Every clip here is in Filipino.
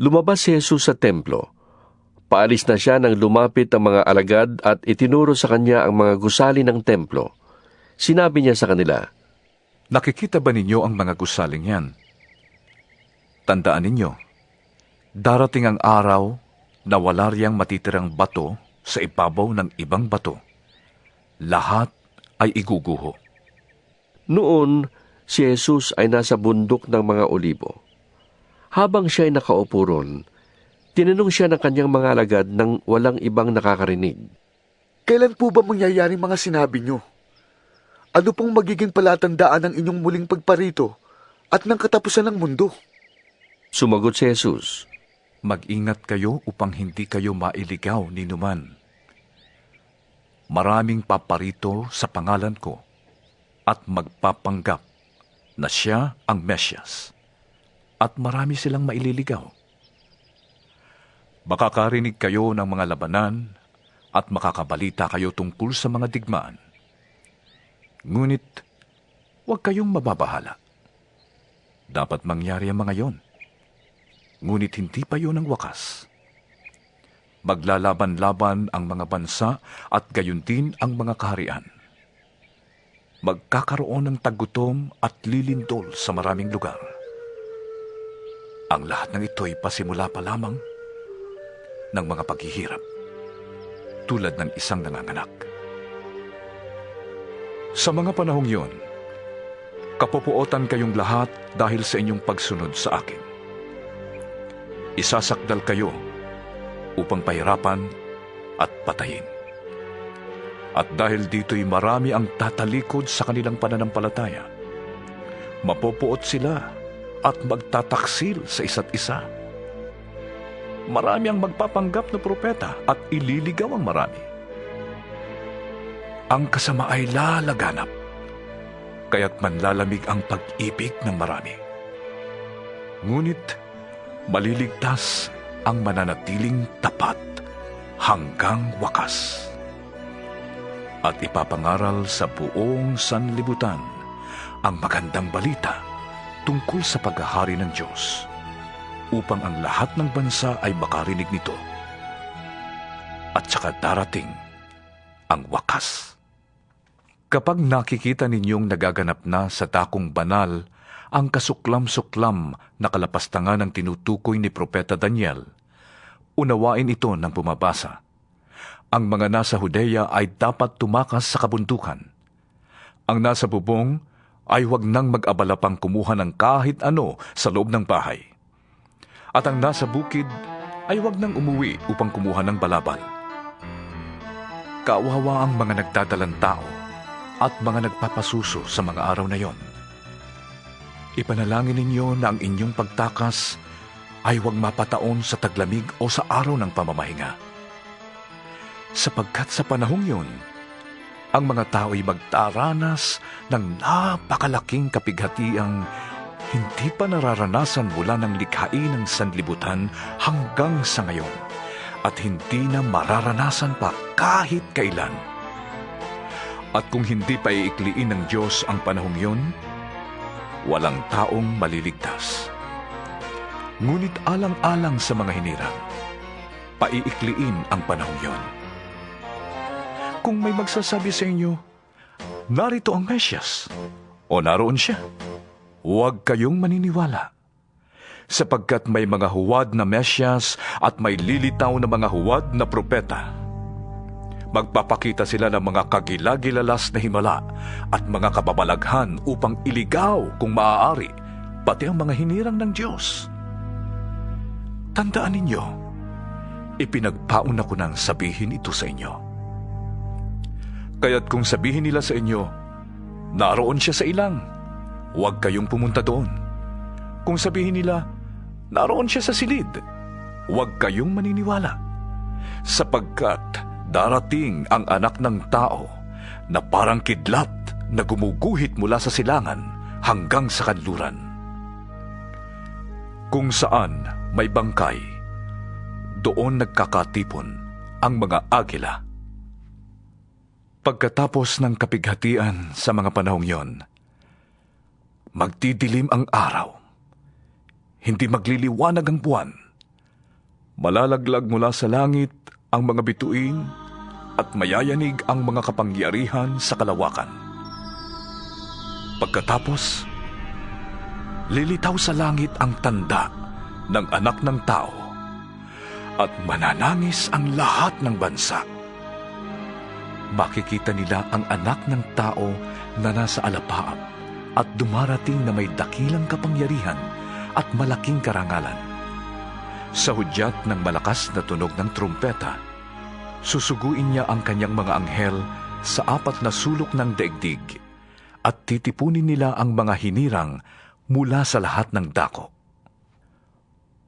Lumabas si Jesus sa templo. Paalis na siya nang lumapit ang mga alagad at itinuro sa kanya ang mga gusali ng templo. Sinabi niya sa kanila, Nakikita ba ninyo ang mga gusaling yan? Tandaan ninyo, darating ang araw na wala riyang matitirang bato sa ibabaw ng ibang bato. Lahat ay iguguho. Noon, si Jesus ay nasa bundok ng mga olibo. Habang siya ay nakaupo ron, tinanong siya ng kanyang mga alagad nang walang ibang nakakarinig. Kailan po ba mangyayari mga sinabi nyo? Ano pong magiging palatandaan ng inyong muling pagparito at ng katapusan ng mundo? Sumagot si Jesus, Mag-ingat kayo upang hindi kayo mailigaw ni numan. Maraming paparito sa pangalan ko at magpapanggap na siya ang Mesyas at marami silang maililigaw. Makakarinig kayo ng mga labanan at makakabalita kayo tungkol sa mga digmaan. Ngunit, huwag kayong mababahala. Dapat mangyari ang mga yon ngunit hindi pa yun ang wakas. Maglalaban-laban ang mga bansa at gayon din ang mga kaharian. Magkakaroon ng tagutom at lilindol sa maraming lugar. Ang lahat ng ito ay pasimula pa lamang ng mga paghihirap, tulad ng isang nanganganak. Sa mga panahong yon, kapopuotan kayong lahat dahil sa inyong pagsunod sa akin isasakdal kayo upang pahirapan at patayin. At dahil dito'y marami ang tatalikod sa kanilang pananampalataya, mapopuot sila at magtataksil sa isa't isa. Marami ang magpapanggap na propeta at ililigaw ang marami. Ang kasama ay lalaganap, kaya't manlalamig ang pag-ibig ng marami. Ngunit, maliligtas ang mananatiling tapat hanggang wakas. At ipapangaral sa buong sanlibutan ang magandang balita tungkol sa paghahari ng Diyos upang ang lahat ng bansa ay makarinig nito. At saka darating ang wakas. Kapag nakikita ninyong nagaganap na sa dakong banal ang kasuklam-suklam na kalapastangan ng tinutukoy ni Propeta Daniel, unawain ito ng pumabasa. Ang mga nasa Hudeya ay dapat tumakas sa kabundukan. Ang nasa bubong ay huwag nang mag-abala pang kumuha ng kahit ano sa loob ng bahay. At ang nasa bukid ay huwag nang umuwi upang kumuha ng balabal. Kawawa ang mga nagdadalang tao at mga nagpapasuso sa mga araw na yon Ipanalangin ninyo na ang inyong pagtakas ay huwag mapataon sa taglamig o sa araw ng pamamahinga. Sapagkat sa panahong yun, ang mga tao ay magtaranas ng napakalaking kapighatiang hindi pa nararanasan mula ng likhain ng sanlibutan hanggang sa ngayon at hindi na mararanasan pa kahit kailan. At kung hindi pa iikliin ng Diyos ang panahong yun, walang taong maliligtas. Ngunit alang-alang sa mga hinirang, paiikliin ang panahong yon. Kung may magsasabi sa inyo, narito ang Mesyas, o naroon siya, huwag kayong maniniwala. Sapagkat may mga huwad na Mesyas at may lilitaw na mga huwad na propeta magpapakita sila ng mga kagilagilalas na himala at mga kababalaghan upang iligaw kung maaari pati ang mga hinirang ng Diyos. Tandaan ninyo, ipinagpaon ako nang sabihin ito sa inyo. Kaya't kung sabihin nila sa inyo, naroon siya sa ilang, huwag kayong pumunta doon. Kung sabihin nila, naroon siya sa silid, huwag kayong maniniwala. Sapagkat darating ang anak ng tao na parang kidlat na gumuguhit mula sa silangan hanggang sa kanluran. Kung saan may bangkay, doon nagkakatipon ang mga agila. Pagkatapos ng kapighatian sa mga panahong yon, magdidilim ang araw. Hindi magliliwanag ang buwan Malalaglag mula sa langit ang mga bituin at mayayanig ang mga kapangyarihan sa kalawakan. Pagkatapos, lilitaw sa langit ang tanda ng anak ng tao at mananangis ang lahat ng bansa. Makikita nila ang anak ng tao na nasa alapaap at dumarating na may dakilang kapangyarihan at malaking karangalan. Sa hudyat ng malakas na tunog ng trumpeta, susuguin niya ang kanyang mga anghel sa apat na sulok ng daigdig at titipunin nila ang mga hinirang mula sa lahat ng dako.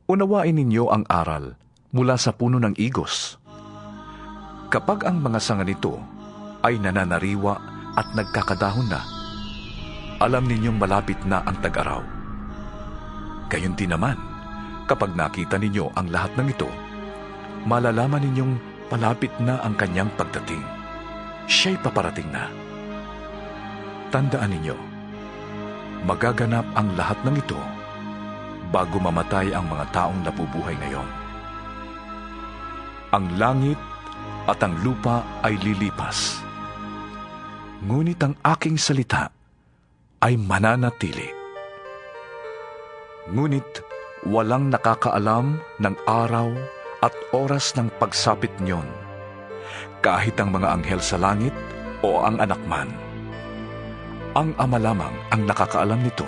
Unawain ninyo ang aral mula sa puno ng igos. Kapag ang mga sanga nito ay nananariwa at nagkakadahon na, alam ninyong malapit na ang tag-araw. Gayon din naman, kapag nakita ninyo ang lahat ng ito, malalaman ninyong palapit na ang kanyang pagdating. Siya'y paparating na. Tandaan ninyo, magaganap ang lahat ng ito bago mamatay ang mga taong nabubuhay ngayon. Ang langit at ang lupa ay lilipas. Ngunit ang aking salita ay mananatili. Ngunit walang nakakaalam ng araw at oras ng pagsapit niyon, kahit ang mga anghel sa langit o ang anak man. Ang ama lamang ang nakakaalam nito.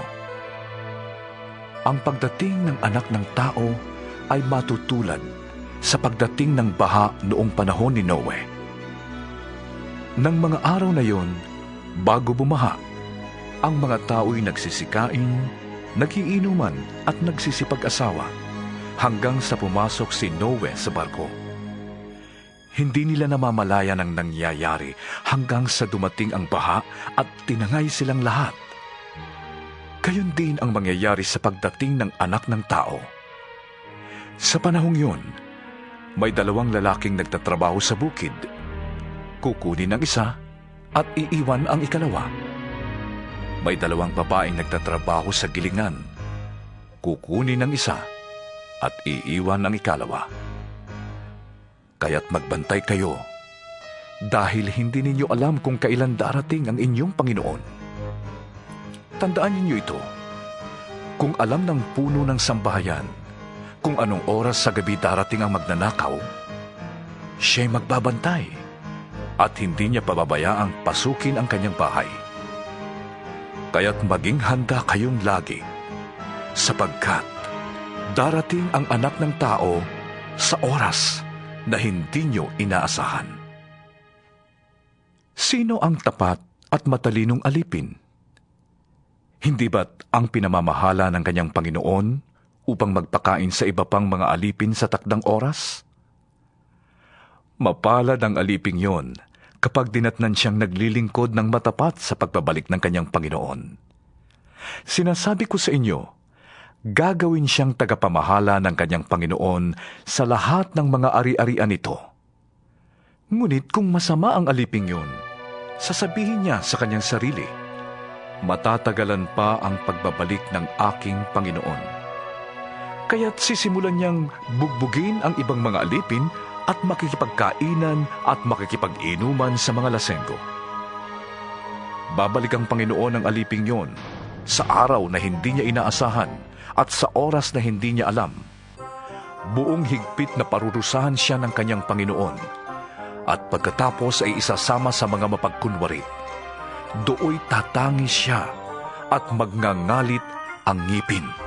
Ang pagdating ng anak ng tao ay matutulad sa pagdating ng baha noong panahon ni Noe. Nang mga araw na yon, bago bumaha, ang mga tao'y nagsisikain, nagiinuman at nagsisipag-asawa hanggang sa pumasok si Noe sa barko. Hindi nila namamalayan ang nangyayari hanggang sa dumating ang baha at tinangay silang lahat. Gayon din ang mangyayari sa pagdating ng anak ng tao. Sa panahong yun, may dalawang lalaking nagtatrabaho sa bukid. Kukunin ang isa at iiwan ang ikalawa. May dalawang babaeng nagtatrabaho sa gilingan. Kukunin ang isa at iiwan ang ikalawa. Kaya't magbantay kayo dahil hindi ninyo alam kung kailan darating ang inyong Panginoon. Tandaan ninyo ito. Kung alam ng puno ng sambahayan kung anong oras sa gabi darating ang magnanakaw, siya'y magbabantay at hindi niya pababayaang pasukin ang kanyang bahay. Kaya't maging handa kayong lagi sapagkat darating ang anak ng tao sa oras na hindi nyo inaasahan. Sino ang tapat at matalinong alipin? Hindi ba't ang pinamamahala ng kanyang Panginoon upang magpakain sa iba pang mga alipin sa takdang oras? Mapalad ang aliping yon kapag dinatnan siyang naglilingkod ng matapat sa pagbabalik ng kanyang Panginoon. Sinasabi ko sa inyo, gagawin siyang tagapamahala ng kanyang Panginoon sa lahat ng mga ari-arian nito. Ngunit kung masama ang aliping yun, sasabihin niya sa kanyang sarili, matatagalan pa ang pagbabalik ng aking Panginoon. Kaya't sisimulan niyang bugbugin ang ibang mga alipin at makikipagkainan at makikipag-inuman sa mga lasenggo. Babalik ang Panginoon ng aliping yon sa araw na hindi niya inaasahan at sa oras na hindi niya alam. Buong higpit na parurusahan siya ng kanyang Panginoon at pagkatapos ay isasama sa mga mapagkunwari. Dooy tatangis siya at magngangalit ang ngipin.